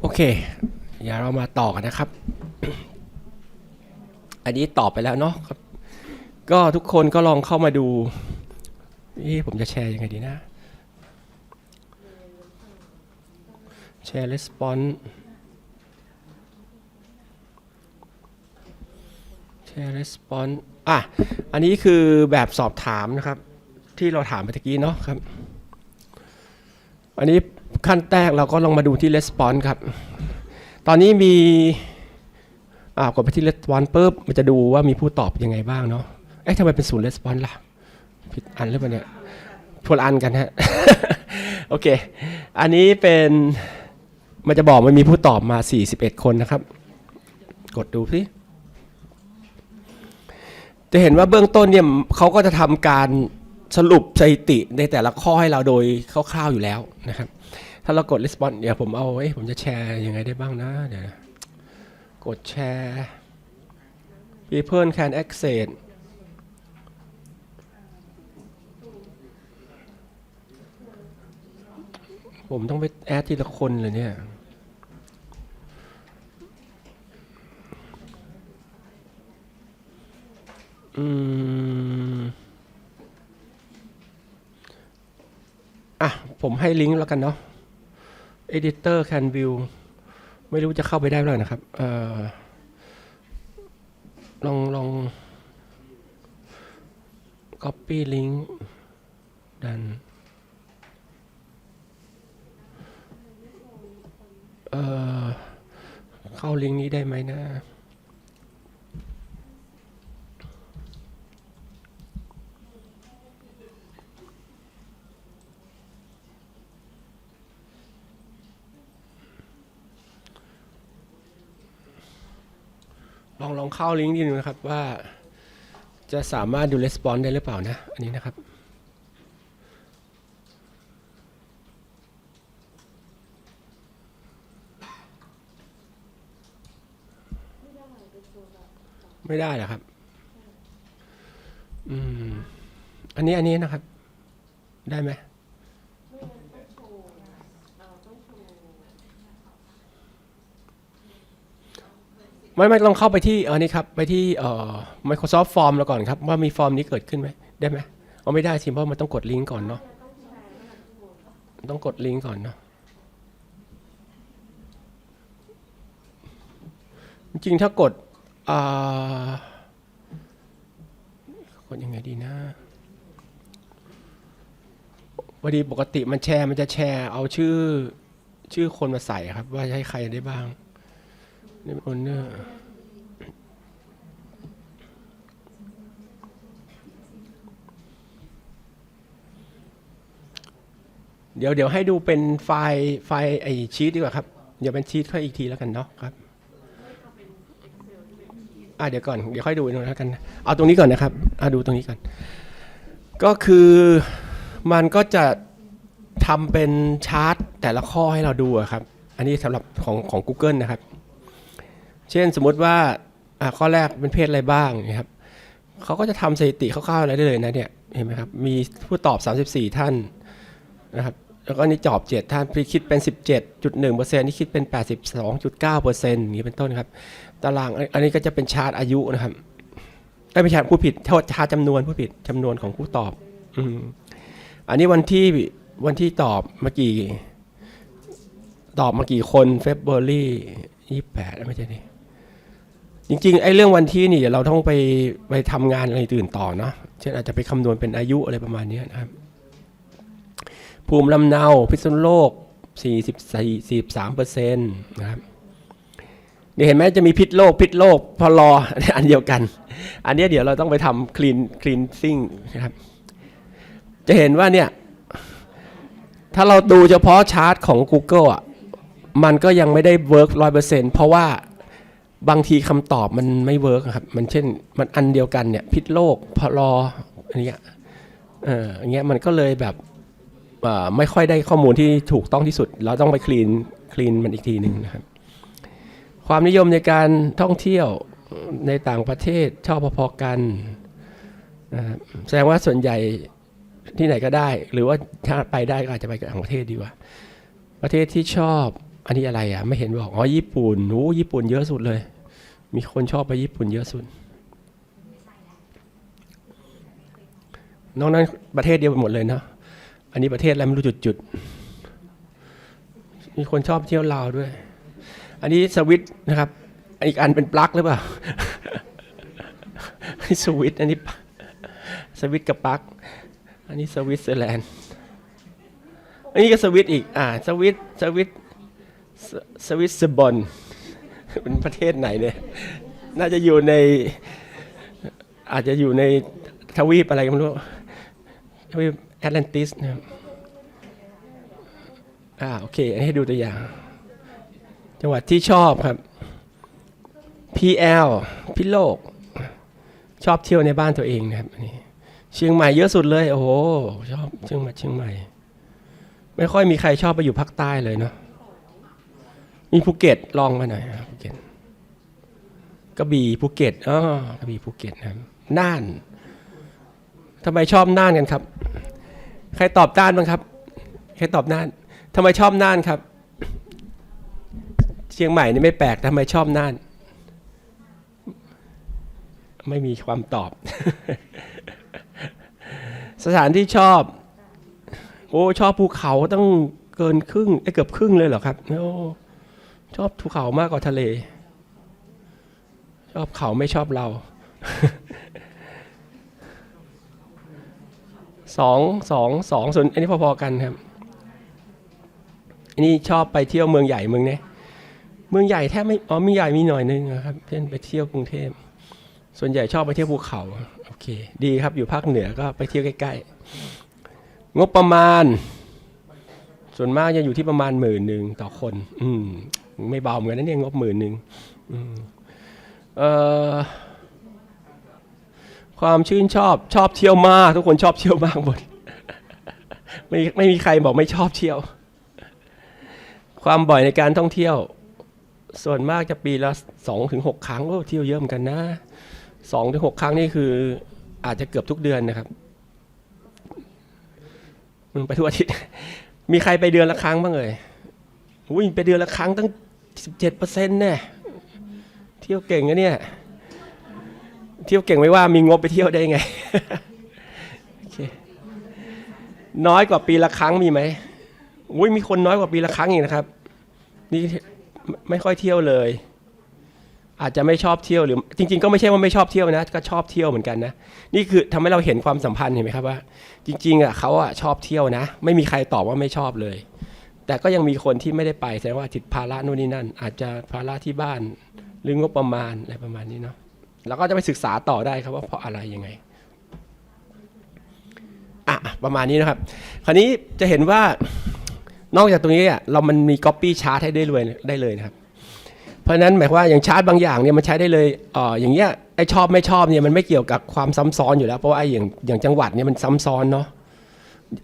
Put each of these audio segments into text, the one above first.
โอเคอย่าเรามาต่อกันนะครับ อันนี้ตอบไปแล้วเนาะครับ ก็ทุกคนก็ลองเข้ามาดูนี่ผมจะแชร์ยังไงดีนะ แชร์ response แชร์ response อะ อันนี้คือแบบสอบถามนะครับ ที่เราถามไปตะกี้เนาะครับ อันนี้ ขั้นแรกเราก็ลองมาดูที่ response ครับ ตอนนี้มีอ่ากดไปที่ response ปุ๊บมันจะดูว่ามีผู้ตอบยังไงบ้างเนาะ เอ๊ะทำไมเป็นศูนย์ response ล่ะ ผิดอันหรือเปล่าเนี่ยพลอันกันฮะ โอเค อันนี้เป็นมันจะบอกมันมีผู้ตอบมา 41 คนนะครับ กดดูสิจะเห็นว่าเบื้องต้นเนี่ยเขาก็จะทำการสรุปสถิติในแต่ละข้อให้เราโดยคร่าวๆอยู่แล้วนะครับ ถ้าเรากด response เดี๋ยวผมเอาเอ้ยผมจะแชร์ยังไงได้บ้างนะเดี๋ยวกดแชร์ people can access ผมต้องไปแอดทีละคนเลยเนี่ยอืมอะ ผมให้ลิงก์แล้วกันเนาะ editor can view ไม่รู้จะเข้าไปได้หรือเปล่านะครับออลองลอง copy link ดันเเข้าลิงก์นี้ได้ไหมนะ ลองลอง เข้าลิงก์ดูนะครับว่า จะสามารถดูレスปอนได้หรือเปล่านะ อันนี้นะครับไม่ได้เหรอครับ อืม อันนี้อันนี้นะครับ ได้ไหม ไม่ไม่ลองเข้าไปที่ออนี่ครับ ไปที่เอ่อ Microsoft Form แล้วก่อนครับ ว่ามีฟอร์มนี้เกิดขึ้นไหมได้ไหมเอาไม่ได้สิเพราะมันต้องกดลิงก์ก่อนเนาะต้องกดลิงก์ก่อนเนาะจริงถ้ากดอ่ากดยังไงดีนะพอดีปกติมันแชร์มันจะแชร์เอาชื่อชื่อคนมาใส่ครับ ว่าให้ใครได้บ้าง นี่เป็นโอนเนอร์เดี๋ยวเดี๋ยวให้ดูเป็นไฟล์ไฟล์ไอชีตดีกว่าครับ เดี๋ยวเป็นชีตค่อยอีกทีแล้วกันเนาะครับอะเดี๋ยวก่อนเดี๋ยวค่อยดูหน่อยแล้วกัน เอาตรงนี้ก่อนนะครับอะดูตรงนี้ก่อน ก็คือมันก็จะทำเป็นชาร์ตแต่ละข้อให้เราดูอะครับ อันนี้สำหรับของของ Google นะครับ เช่นสมมติว่าอะข้อแรกเป็นเพศอะไรบ้างนะครับเขาก็จะทำสถิติคร่าวๆอะไรได้เลยนะเนี่ยเห็นไหมครับมีผู้ตอบ 34 ท่านนะครับแล้วก็นี่จอบ 7 ท่านพี่คิดเป็น 17.1%นี่คิดเป็น 82.9%อย่างนี้เป็นต้นครับ ตารางอันนี้ก็จะเป็นชาร์ตอายุนะครับเอ้ยไม่ใช่ผู้ผิดโทษชาร์ตจำนวนผู้ผิดจำนวนของผู้ตอบอืมอันนี้วันที่วันที่ตอบเมื่อกี้ ตอบมากี่คนเฟบ r ร a ยี่แปดไม่ใช่นี่ จริงๆไอ้เรื่องวันที่นี่เราต้องไปไปทำงานอะไรตื่นต่อเนาะเช่นอาจจะไปคำนวณเป็นอายุอะไรประมาณนี้นะครับ ภูมิลำเนาพิษณุโลก 44 43เปอร์เซ็นต์นะครับเดี๋ยวเห็นไหมจะมีพิษโลกพิษโลกพอรออันเดียวกัน อันนี้เดี๋ยวเราต้องไปทำคลีนคลีนซิ่งนะครับ จะเห็นว่าเนี่ย ถ้าเราดูเฉพาะชาร์ตของ Google อะมันก็ยังไม่ได้เวิร์กร้อยเปอร์เซ็นเพราะว่า บางทีคำตอบมันไม่เวิร์กครับ มันเช่น มันอันเดียวกันเนี่ย พิษโลกพลออันเนี้ยเอออย่างเงี้ยมันก็เลยแบบอ่อไม่ค่อยได้ข้อมูลที่ถูกต้องที่สุด เราต้องไปคลีนคลีนมันอีกทีหนึ่งนะครับ ความนิยมในการท่องเที่ยวในต่างประเทศชอบพอๆกันนะครับแสดงว่าส่วนใหญ่ที่ไหนก็ได้ หรือว่าถ้าไปได้ก็อาจจะไปต่างประเทศดีกว่า ประเทศที่ชอบ อันนี้อะไรอะ ไม่เห็นบอกอ๋อญี่ปุ่นโอ้ญี่ปุ่นเยอะสุดเลย มีคนชอบไปญี่ปุ่นเยอะสุดนอกนั้นประเทศเดียวไปหมดเลยเนาะอันนี้ประเทศอะไรไม่รู้จุดๆมีคนชอบเที่ยวลาวด้วย อันนี้สวิตนะครับ อีกอันเป็นปลั๊กหรือเปล่าสวิตอันนี้สวิตกับปลั๊กอันนี้สวิตเซอร์แลนด์อันนี้ก็สวิตอีก อ่า สวิตสวิต สสวิตเซอร์บอนเป็นประเทศไหนเนี่ย น่าจะอยู่ใน อาจจะอยู่ในทวีปอะไรก็ไม่รู้ทวีปแอตแลนติสนะครับอ่าโอเค อันนี้ให้ดูตัวอย่าง จังหวัดที่ชอบครับ PL พิโลก ชอบเที่ยวในบ้านตัวเองนะครับนนี้เชียงใหม่เยอะสุดเลย โอ้โห ชอบเชียงใหม่เชียงใหม่ ไม่ค่อยมีใครชอบไปอยู่ภาคใต้เลยเนาะ มีภูเก็ตลองมาหน่อยภูเก็ตกระบี่ภูเก็ตอ๋อกระบี่ภูเก็ตนะครับน่านทำไมชอบน่านกันครับ ใครตอบน่านบ้างครับ ใครตอบน่านทำไมชอบน่านครับ เชียงใหม่นี่ไม่แปลกทำไมชอบน่าน ไม่มีความตอบ สถานที่ชอบ โอ้ชอบภูเขาต้องเกินครึ่งไอ้เกือบครึ่งเลยเหรอครับโอ้ ชอบภูเขามากกว่าทะเล ชอบเขาไม่ชอบเราสองสองสองส่วนอันนี้พอๆกันครับอันนี้ชอบไปเที่ยวเมืองใหญ่เมืองเนี้ยเมืองใหญ่แทบไม่อ๋อมืองใหญ่มีหน่อยนึงนะครับ เช่นไปเที่ยวกรุงเทพส่วนใหญ่ชอบไปเที่ยวภูเขาโอเค ดีครับอยู่ภาคเหนือก็ไปเที่ยวใกล้ๆงบประมาณ ส่วนมากจะอยู่ที่ประมาณหมื่นหนึ่งต่อคน อืม ไม่เบาเหมือนกันนเนี่ยงบหมื่นหนึ่งความชื่นชอบชอบเที่ยวมาก ทุกคนชอบเที่ยวมากหมดไม่ไม่มีใครบอกไม่ชอบเที่ยว ความบ่อยในการท่องเที่ยว ส่วนมากจะปีละสองถึงหกครั้งโอ้เที่ยวเยอะเหมือนกันนะสองถึงหกครั้งนี่คือ อาจจะเกือบทุกเดือนนะครับมึงไปทุกอาทิตย์มีใครไปเดือนละครั้งบ้างเอ่ยอุ้ยไปเดือนละครั้งตั้ง สิบเจ็ดเปอร์เซ็นต์เนี่ยเที่ยวเก่งนะเนี่ย เที่ยวเก่งไม่ว่ามีงบไปเที่ยวได้ไง น้อยกว่าปีละครั้งมีไหมอุ้ยมีคนน้อยกว่าปีละครั้งอีกนะครับ นี่ไม่ค่อยเที่ยวเลย อาจจะไม่ชอบเที่ยวหรือ จริง ๆ ก็ไม่ใช่ว่าไม่ชอบเที่ยวนะ ก็ชอบเที่ยวเหมือนกันนะ นี่คือทำให้เราเห็นความสัมพันธ์เห็นไหมครับว่า จริง ๆอะเขาอะชอบเที่ยวนะ ไม่มีใครตอบว่าไม่ชอบเลย แต่ก็ยังมีคนที่ไม่ได้ไปแสดงว่าติดภาระนู่นนี่นั่น อาจจะภาระที่บ้านหรืองบประมาณอะไรประมาณนี้เนาะแล้วก็จะไปศึกษาต่อได้ครับว่าเพราะอะไรยังไงอะประมาณนี้นะครับ คราวนี้จะเห็นว่านอกจากตรงนี้อะเรามันมี copy chart ให้ได้เลยได้เลยนะครับ เพราะฉะนั้นหมายความว่าอย่างชาร์ตบางอย่างเนี่ยมันใช้ได้เลยเอ่ออย่างเงี้ยไอชอบไม่ชอบเนี่ยมันไม่เกี่ยวกับความซ้ำซ้อนอยู่แล้วเพราะว่าไออย่างอย่างจังหวัดเนี่ยมันซ้ำซ้อนเนาะ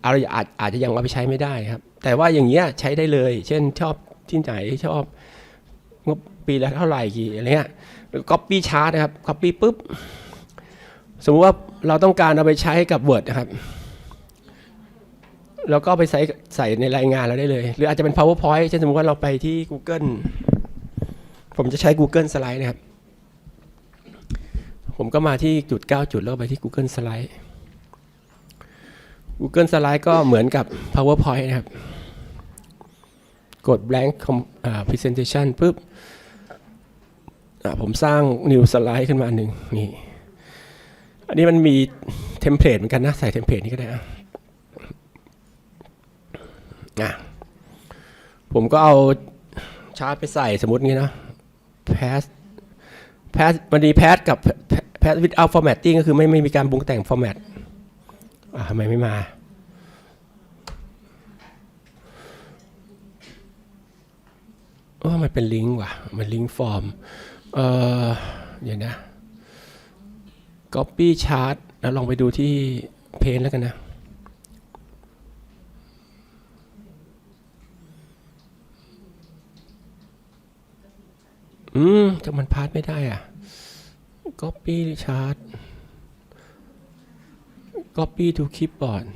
อะไรอาจอาจจะยังเอาไปใช้ไม่ได้ครับ แต่ว่าอย่างเงี้ยใช้ได้เลย เช่นชอบที่ไหนชอบงบปีละเท่าไหร่กี่อะไรเงี้ยก๊อปปี้ชาร์ตนะครับก๊อปปี้ปุ๊บสมมติว่าเราต้องการเอาไปใช้กับ Word นะครับ แล้วก็ไปใส่ใส่ในรายงานเราได้เลย หรืออาจจะเป็น powerpoint เช่นสมมติว่าเราไปที่ Google ผมจะใช้ Google Slide นะครับ ผมก็มาที่จุด 9 จุดแล้วไปที่ Google Slide Google Slide ก็เหมือนกับ PowerPoint นะครับ กด blank presentation ปุ๊บผมสร้าง new slide ขึ้นมาหนึ่งนี่ อันนี้มันมีเทมเพลตเหมือนกันนะ ใส่เทมเพลตนี้ก็ได้อะผมก็เอาชาร์ตไปใส่สมมติงี้นะ pass pass มันดี pass กับ pass without formatting ก็คือไม่ไม่มีการปรุงแต่ง format ทำไมไม่มาเออมันเป็นลิงก์ว่ะ มันลิงก์ฟอร์ม เออเดี๋ยวนะ copy chart แล้วลองไปดูที่เพนแล้วกันนะอืมจะมันพาร์ทไม่ได้อะ copy chart copy to keyboard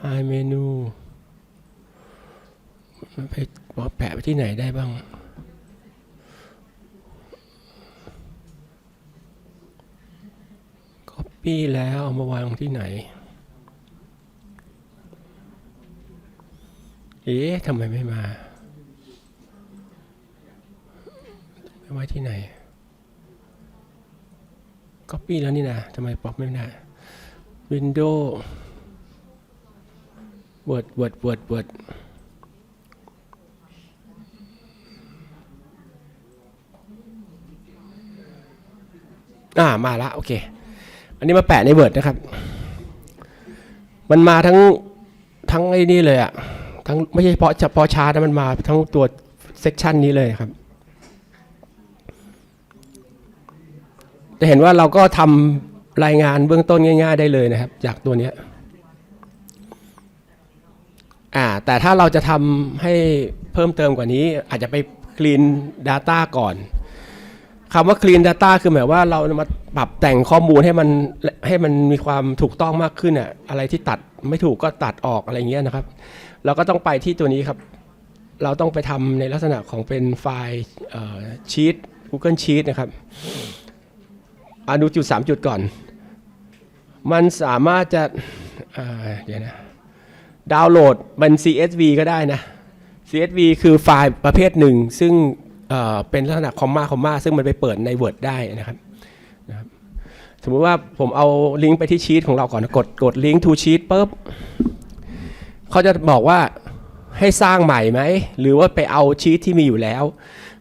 high menu มันไปบอกแปะไปที่ไหนได้บ้าง copy แล้วเอามาวางที่ไหน เอ๊ะทำไมไม่มา ไม่ไว้ที่ไหน copy แล้วนี่นะทำไมป๊อปไม่ได้ Windows Word Word Word Word อ่ามาละโอเค อันนี้มาแปะใน Word นะครับ มันมาทั้งทั้งไอ้นี่เลยอะทั้งไม่ใช่เฉพาะเฉพาะชาร์ตมันมาทั้งตัวเซกชันนี้เลยครับ จะเห็นว่าเราก็ทำรายงานเบื้องต้นง่าย ๆ ได้เลยนะครับ จากตัวนี้อ่าแต่ถ้าเราจะทำให้เพิ่มเติมกว่านี้ อาจจะไป clean data ก่อนคำว่า clean data คือหมายว่าเรามาปรับแต่งข้อมูลให้มันให้มันมีความถูกต้องมากขึ้นอะอะไรที่ตัดไม่ถูกก็ตัดออกอะไรเงี้ยนะครับ เราก็ต้องไปที่ตัวนี้ครับ เราต้องไปทำในลักษณะของเป็นไฟล์ชีต Google Sheet นะครับ อะดูจุด3จุดก่อน มันสามารถจะเดี๋ยวนะดาวน์โหลดเป็น CSV ก็ได้นะ CSV คือไฟล์ประเภทหนึ่ง ซึ่งเเป็นลักษณะคอมมาคอมมาซึ่งมันไปเปิดใน Word ได้นะครับสมมุติว่าผมเอาลิงก์ไปที่ชีตของเราก่อนกดกดลิงก์ to sheet ปุ๊บเขาจะบอกว่าให้สร้างใหม่ไหม หรือว่าไปเอาชีตที่มีอยู่แล้ว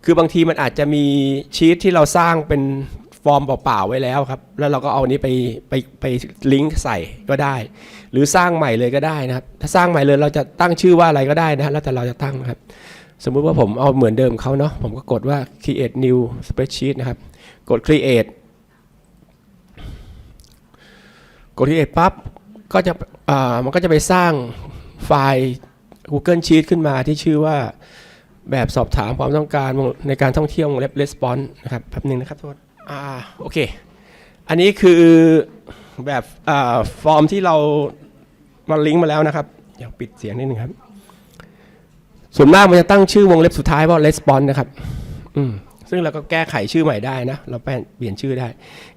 คือบางทีมันอาจจะมีชีตที่เราสร้างเป็น ฟอร์มเปล่าๆไว้แล้วครับ แล้วเราก็เอานี้ไปไปไปลิงก์ใส่ก็ได้ หรือสร้างใหม่เลยก็ได้นะครับ ถ้าสร้างใหม่เลยเราจะตั้งชื่อว่าอะไรก็ได้นะแล้วแต่เราจะตั้งนะครับ สมมุติว่าผมเอาเหมือนเดิมเขาเนาะผมก็กดว่า create new spreadsheet นะครับ กด create กด create ปั๊บก็จะอ่ามันก็จะไปสร้างไฟล์ Google Sheet ขึ้นมาที่ชื่อว่าแบบสอบถามความต้องการในการท่องเที่ยววงเล็บ response นะครับแป๊บหนึงนะครับโทษ อ่าโอเค อันนี้คือแบบอ่าฟอร์มที่เรามาลิงก์มาแล้วนะครับ อยากปิดเสียงนิดนึงครับส่วนมากมันจะตั้งชื่อวงเล็บสุดท้ายว่า response นะครับ อืมซึ่งเราก็แก้ไขชื่อใหม่ได้นะ เราเปลี่ยนเปลี่ยนชื่อได้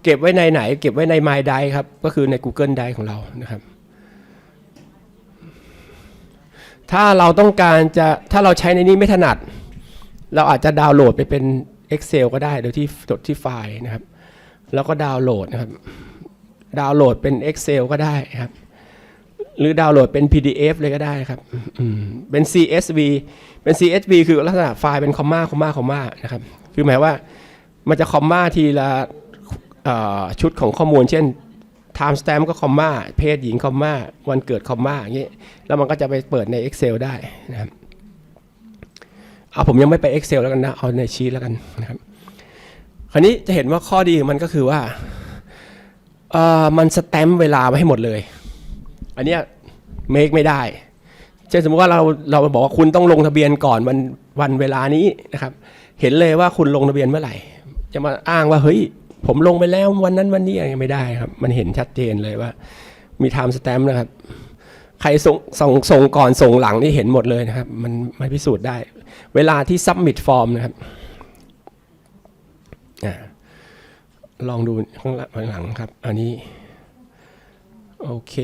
เก็บไว้ในไหน เก็บไว้ใน My Drive ครับ ก็คือใน Google Drive ของเรานะครับ ถ้าเราต้องการจะถ้าเราใช้ในนี้ไม่ถนัด เราอาจจะดาวน์โหลดไปเป็น Excel ก็ได้โดยที่จดที่ไฟล์นะครับ แล้วก็ดาวน์โหลดนะครับ ดาวน์โหลดเป็น Excel ก็ได้ครับ หรือดาวน์โหลดเป็น PDF เลยก็ได้ครับเป็น CSV เป็น CSV คือลักษณะไฟล์เป็นคอมมาคอมมาคอมมานะครับ คือหมายว่ามันจะคอมมาทีละชุดของข้อมูล เช่น time stamp ก็คอมมาเพศหญิงคอมมาวันเกิดคอมมาอย่างนี้แล้วมันก็จะไปเปิดใน Excel ได้นะครับ เอาผมยังไม่ไป Excel แล้วกันนะ เอาในชีตแล้วกันนะครับ คราวนี้จะเห็นว่าข้อดีมันก็คือว่าเอ่อมันสแตมป์เวลาไว้ให้หมดเลย อันเนี้ยเมคไม่ได้ เช่นสมมติว่าเราเราบอกว่าคุณต้องลงทะเบียนก่อนวันวันเวลานี้นะครับ เห็นเลยว่าคุณลงทะเบียนเมื่อไหร่ จะมาอ้างว่าเฮ้ยผมลงไปแล้ววันนั้นวันนี้ยังไม่ได้ครับ มันเห็นชัดเจนเลยว่า มี time stamp นะครับ ใครส่งส่งส่งก่อนส่งหลังนี่เห็นหมดเลยนะครับ มันมันพิสูจน์ได้ เวลาที่ submit form นะครับอลองดูข้างหลังครับ อันนี้ โอเค